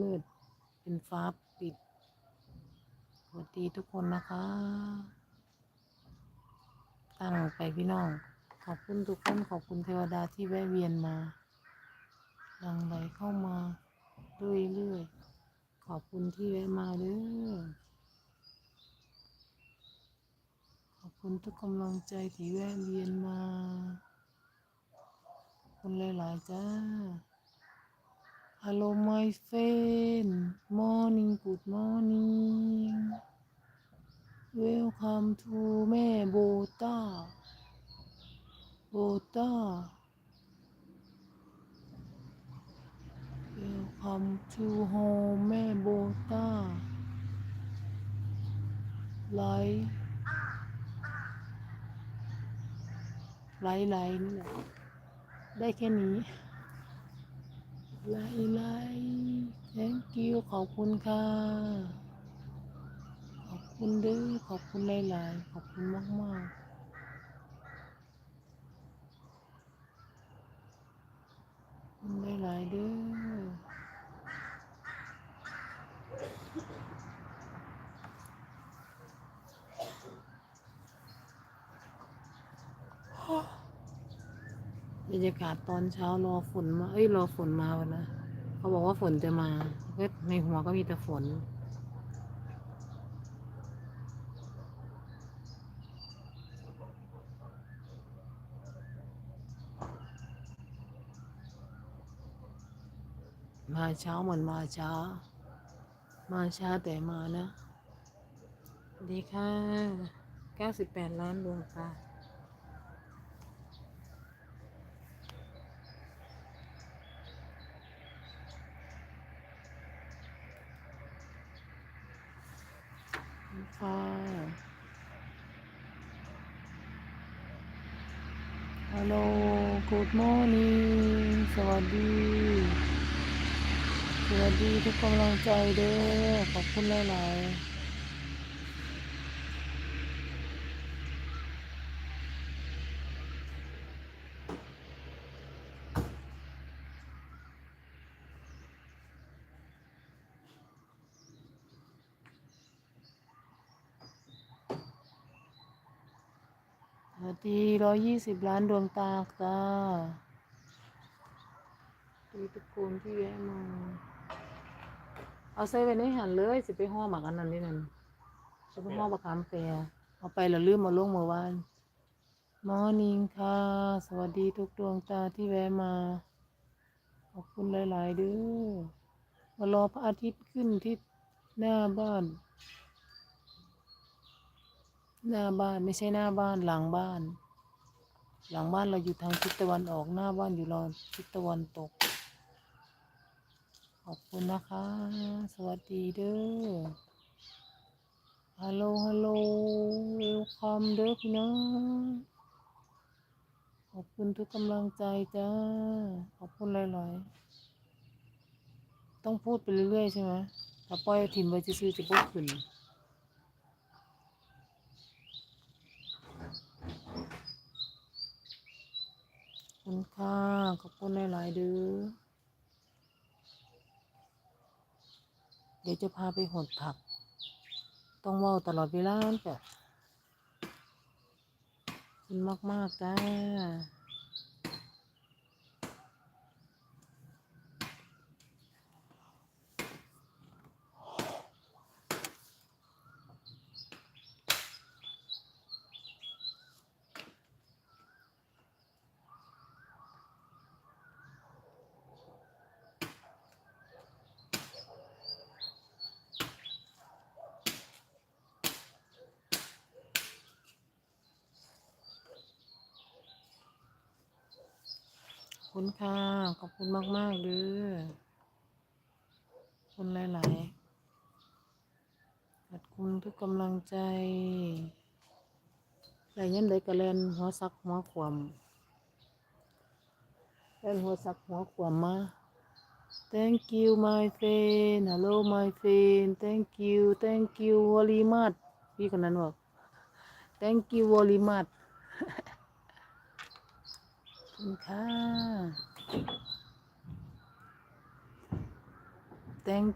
มืด เป็นฟ้าปิดสวัสดีทุกคนนะคะ ตั้งไปพี่น้อง ขอบคุณทุกคน ขอบคุณเทวดาที่แวะเวียนมาหลังไหลเข้ามาเรื่อยๆ ขอบคุณที่แวะมาเด้อขอบคุณทุกกำลังใจที่แวะเวียนมาคุณหลายๆจ้า Hello my friend morning good morning welcome to แม่โบต้าโบต้า welcome to home แม่โบต้าไลฟ์ไลไลนี่แหละได้แค่นี้ ไลไล thank you ขอบคุณค่ะ ขอบคุณด้อขอบคุณหลายๆ ขอบคุณมากๆขอบคุณหลายๆเด้อ บรรยากาศตอนเช้ารอฝนมาเอ้ยรอฝนมาวันนะเขาบอกว่าฝนจะมาก็ในหัวก็มีแต่ฝนมาเช้าเหมือนมาช้า มาช้าแต่มานะ ดีค่ะ 98 ล้านดวงค่ะ ค่ะฮัลโหล good morning สวัสดี สวัสดีทุกกำลังใจเด้อขอบคุณหลาย ๆ วัสดีร้อยยี่สิบล้านดวงตาจ้าดีทุกคนที่แวะมา เอาใส่ไว้ในหันเลย สิไปห่อหมักอันนั้นนี่นั่นจะไปห่อบักขามแปรเอาไปแล้วลืมมาลงเมื่อวานมอร์นิ่งค่ะ สวัสดีทุกดวงตาที่แวะมา ขอบคุณหลาย ๆ เด้อมารอพระอาทิตย์ขึ้นที่หน้าบ้าน หน้าบ้านไม่ใช่หน้าบ้านหลังบ้าน หลังบ้านเราอยู่ทางทิศตะวันออกหน้าบ้านอยู่รอทิศตะวันตก ขอบคุณนะคะ สวัสดีเด้อฮัลโหลฮัลโหลเวลคัมเด้อพี่น้องขอบคุณทุกกำลังใจจ้า ขอบคุณหลายๆ ต้องพูดไปเรื่อยๆใช่ไหมถ้าปล่อยถิ่มไว้ซื่อๆจะพูดขึ้น ขอบ คุณค่ะขอบคุณหลายๆเด้อเดี๋ยวจะพาไปหดผัก ต้องเว่าตลอดเวลาจ้ะคุณมาก ๆ จ้า คุณค่ะ ขอบคุณมาก ๆ เลย คุณหลาย ๆ ขอบคุณทุกกำลังใจแต่ยันได้กระเลนหัวซักหัวขวมเล่นหัวซักหัวขวมมา thank you my friend hello my friend thank you thank you very much พี่คนนั้นบอก thank you very much คุณค่ะ thank